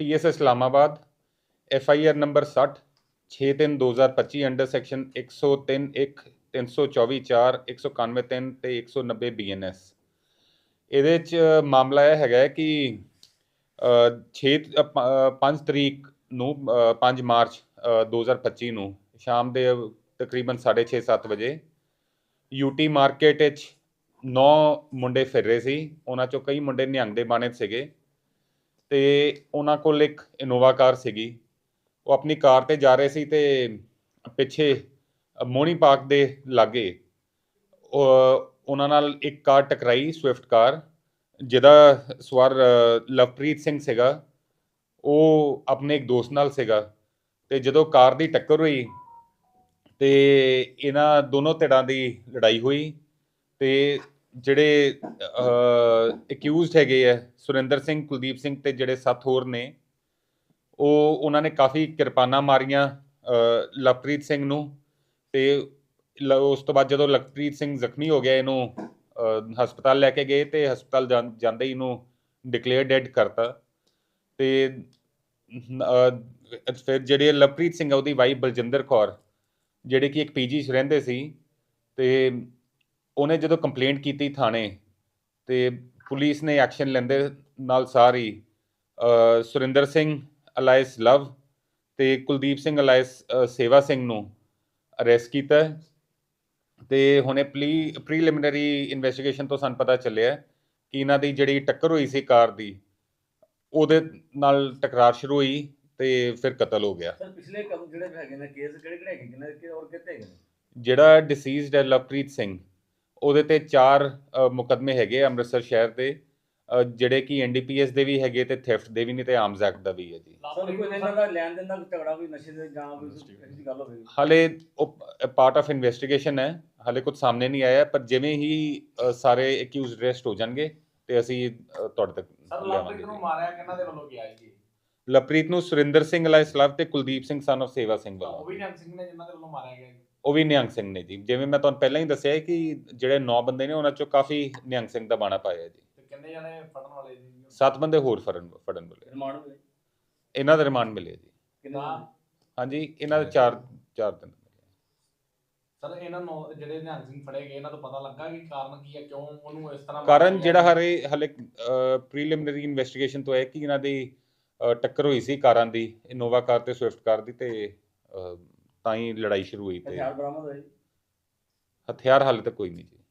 PS Islamabad F I R number 60 6/3/2025 under section 103 1 324 4 191 3 ਤੇ 190 BNS ਇਹਦੇ ਚ ਮਾਮਲਾ ਇਹ ਹੈਗਾ ਕਿ 6 5 ਤਰੀਕ ਨੂੰ ਅ, 5 ਮਾਰਚ ਅ, 2025 ਨੂੰ ਸ਼ਾਮ ਦੇ ਤਕਰੀਬਨ 6:30 7 ਵਜੇ ਯੂਟੀ ਮਾਰਕੀਟ ਵਿੱਚ 9 ਮੁੰਡੇ ਫਿਰ ਰਹੇ ਸੀ। ਉਹਨਾਂ ਚੋਂ ਕਈ ਮੁੰਡੇ ਨਿਹੰਗ ਦੇ ਬਾਣੇ ਸੀਗੇ। ਤੇ ਉਹਨਾਂ ਕੋਲ ਇੱਕ ਇਨੋਵਾ ਕਾਰ ਸੀਗੀ। ਉਹ ਆਪਣੀ ਕਾਰ ਤੇ ਜਾ ਰਹੇ ਸੀ ਤੇ ਪਿੱਛੇ ਮੋਣੀ ਪਾਰਕ ਦੇ ਲਾਗੇ ਉਹਨਾਂ ਨਾਲ ਇੱਕ ਕਾਰ ਟਕਰਾਈ ਸਵਿਫਟ ਕਾਰ, ਜਿਹਦਾ ਸਵਾਰ ਲਵਪ੍ਰੀਤ ਸਿੰਘ ਸੀਗਾ। ਉਹ ਆਪਣੇ ਇੱਕ ਦੋਸਤ ਨਾਲ ਸੀਗਾ ਤੇ ਜਦੋਂ ਕਾਰ ਦੀ ਟੱਕਰ ਹੋਈ ਤੇ ਇਹਨਾਂ ਦੋਨੋਂ ਧਿਰਾਂ ਦੀ ਲੜਾਈ ਹੋਈ ਤੇ ਜਿਹੜੇ ਅਕਿਊਜ਼ਡ ਹੈਗੇ ਆ ਸੁਰਿੰਦਰ ਸਿੰਘ, ਕੁਲਦੀਪ ਸਿੰਘ ਤੇ ਜਿਹੜੇ ਸੱਤ ਹੋਰ ਨੇ, ਉਹ, ਉਹਨਾਂ ਨੇ ਕਾਫੀ ਕਿਰਪਾਨਾਂ ਮਾਰੀਆਂ ਲਵਪ੍ਰੀਤ ਸਿੰਘ ਨੂੰ ਤੇ ਲ- ਉਸ ਤੋਂ ਬਾਅਦ ਜਦੋਂ ਲਵਪ੍ਰੀਤ ਸਿੰਘ ਜ਼ਖਮੀ ਹੋ ਗਿਆ, ਇਹਨੂੰ ਹਸਪਤਾਲ ਲੈ ਕੇ ਗਏ ਤੇ ਹਸਪਤਾਲ ਜਾਂ- ਜਾਂਦੇ ਹੀ ਇਹਨੂੰ ਡਿਕਲੇਅਰ ਡੈਡ ਕਰਤਾ ਤੇ ਫਿਰ ਜਿਹੜੇ ਲਵਪ੍ਰੀਤ ਸਿੰਘ ਆ, ਉਹਦੀ ਵਾਈਫ ਬਲਜਿੰਦਰ ਕੌਰ, ਜਿਹੜੇ ਕਿ ਇੱਕ ਪੀਜੀ 'ਚ ਰਹਿੰਦੇ ਸੀ ਤੇ ਉਹਨੇ ਜਦੋਂ ਕੰਪਲੇਂਟ ਕੀਤੀ ਥਾਣੇ ਤੇ ਪੁਲਿਸ ਨੇ ਐਕਸ਼ਨ ਲੈਂਦੇ ਨਾਲ ਸਾਰੀ ਸੁਰਿੰਦਰ ਸਿੰਘ ਅਲਾਇਸ ਲਵ ਤੇ ਕੁਲਦੀਪ ਸਿੰਘ ਅਲਾਇਸ ਸੇਵਾ ਸਿੰਘ ਨੂੰ ਅਰੈਸਟ ਕੀਤਾ ਤੇ ਹੁਣੇ ਪਲੀ ਪ੍ਰੀਲਿਮਿਨਰੀ ਇਨਵੈਸਟੀਗੇਸ਼ਨ ਤੋਂ ਸਾਨੂੰ ਪਤਾ ਚੱਲਿਆ ਕਿ ਇਹਨਾਂ ਦੀ ਜਿਹੜੀ ਟੱਕਰ ਹੋਈ ਸੀ ਕਾਰ ਦੀ ਉਹਦੇ ਨਾਲ ਟਕਰਾਰ ਸ਼ੁਰੂ ਹੋਈ ਤੇ ਫਿਰ ਕਤਲ ਹੋ ਗਿਆ। ਸਰ ਪਿਛਲੇ ਕਦੋਂ ਜਿਹੜੇ ਹੈਗੇ ਨੇ ਕੇਸ ਕਿਹੜੇ ਕਿਹੜੇ ਹੈਗੇ ਨੇ? ਕਿ ਔਰ ਕਿੱਥੇ ਹੈਗੇ ਜਿਹੜਾ ਡਿਸੀਜ਼ਡ ਹੈ ਲਵਪ੍ਰੀਤ ਸਿੰਘ। ਉਹਦੇ ਤੇ ਚਾਰ ਮੁਕੱਦਮੇ ਹੈਗੇ ਆ ਅੰਮ੍ਰਿਤਸਰ ਸ਼ਹਿਰ ਦੇ। ਜਿਹੜੇ ਕਿ ਐਨਡੀਪੀਐਸ ਦੇ ਵੀ ਹੈਗੇ ਤੇ ਥੈਫਟ ਦੇ ਵੀ ਨੇ ਤੇ ਆਰਮਸ ਐਕਟ ਦਾ ਵੀ ਹੈ ਜੀ। ਹਾਲੇ ਉਹ ਪਾਰਟ ਆਫ ਇਨਵੈਸਟੀਗੇਸ਼ਨ ਹੈ। ਹਾਲੇ ਕੁਝ ਸਾਹਮਣੇ ਨਹੀਂ ਆਇਆ ਪਰ ਜਿਵੇਂ ਹੀ ਸਾਰੇ ਅਕਿਊਜ਼ਡ ਅਰੈਸਟ ਹੋ ਜਾਣਗੇ ਤੇ ਅਸੀਂ ਤੁਹਾਡੇ ਤੱਕ ਸਰ ਲਵਪ੍ਰੀਤ ਨੂੰ ਜੀ। ਮਾਰਿਆ ਕਿਹਨਾਂ ਦੇ ਵੱਲੋਂ ਗਿਆ ਜੀ? ਲਵਪ੍ਰੀਤ ਨੂੰ ਸੁਰਿੰਦਰ ਸਿੰਘ ਅਲਾਇਸਲਾਵ ਤੇ ਕੁਲਦੀਪ ਸਿੰਘ ਸਨ of ਸੇਵਾ ਸਿੰਘ ਉਹ ਵੱਲੋਂ। ਵੀ ਨਿਹੰਗ ਸਿੰਘ ਨੇ ਜਿਨ੍ਹਾਂ ਦੇ ਵੱਲੋਂ ਮਾਰਿਆ ਗਿਆ ਜੀ। ਉਹ ਵੀ ਨਿਹੰਗ ਸਿੰਘ ਨੇ ਜੀ। ਜਿਵੇਂ ਮੈਂ ਤੁਹਾਨੂੰ ਪਹਿਲਾਂ ਹੀ ਦੱਸਿਆ ਹੈ ਕਿ ਜਿਹੜੇ 9 ਬੰਦੇ ਨੇ ਉਹਨਾਂ ਚੋਂ ਕਾਫੀ ਨਿਹੰਗ ਸਿੰਘ ਦਾ ਬਾਣਾ ਪਾਇਆ ਜੀ। ਤੇ ਕਿੰਨੇ ਜਣੇ ਫੜਨ ਵਾਲੇ ਜੀ ਸੱਤ ਬੰਦੇ ਹੋਰ ਫੜਨ ਫੜਨ ਵਾਲੇ। ਰਿਮਾਂਡ ਹੋਵੇ ਇਹਨਾਂ ਦਾ ਰਿਮਾਂਡ ਮਿਲਿਆ ਜੀ। ਕਿੰਨੇ ਹਾਂਜੀ ਇਹਨਾਂ ਦੇ ਚਾਰ ਚਾਰ ਦਿਨ। ਸਰ ਇਹਨਾਂ ਨੂੰ ਜਿਹੜੇ ਨਿਹੰਗ ਸਿੰਘ ਫੜੇ ਗਏ ਇਹਨਾਂ ਤੋਂ ਪਤਾ ਲੱਗਾ ਕਿ ਕਾਰਨ ਕੀ ਹੈ? ਕਿਉਂ ਉਹਨੂੰ ਇਸ ਤਰ੍ਹਾਂ ਕਾਰਨ ਜਿਹੜਾ? ਹਰੇ ਹਲੇ ਪ੍ਰੀਲਿਮਿਨਰੀ ਇਨਵੈਸਟੀਗੇਸ਼ਨ ਤੋਂ ਹੈ ਕਿ ਇਹਨਾਂ ਦੀ ਟੱਕਰ ਹੋਈ ਸੀ ਕਾਰਾਂ ਦੀ ਇਨੋਵਾ ਕਾਰ ਤੇ ਸਵਿਫਟ ਕਾਰ ਦੀ ਤੇ ਤਾਂ ਹੀ ਲੜਾਈ ਸ਼ੁਰੂ ਹੋਈ ਤੇ ਹਥਿਆਰ ਬਰਾਮਦ ਹੋਏ। ਹਥਿਆਰ ਹਾਲੇ ਤੱਕ ਕੋਈ ਨਹੀਂ ਜੀ।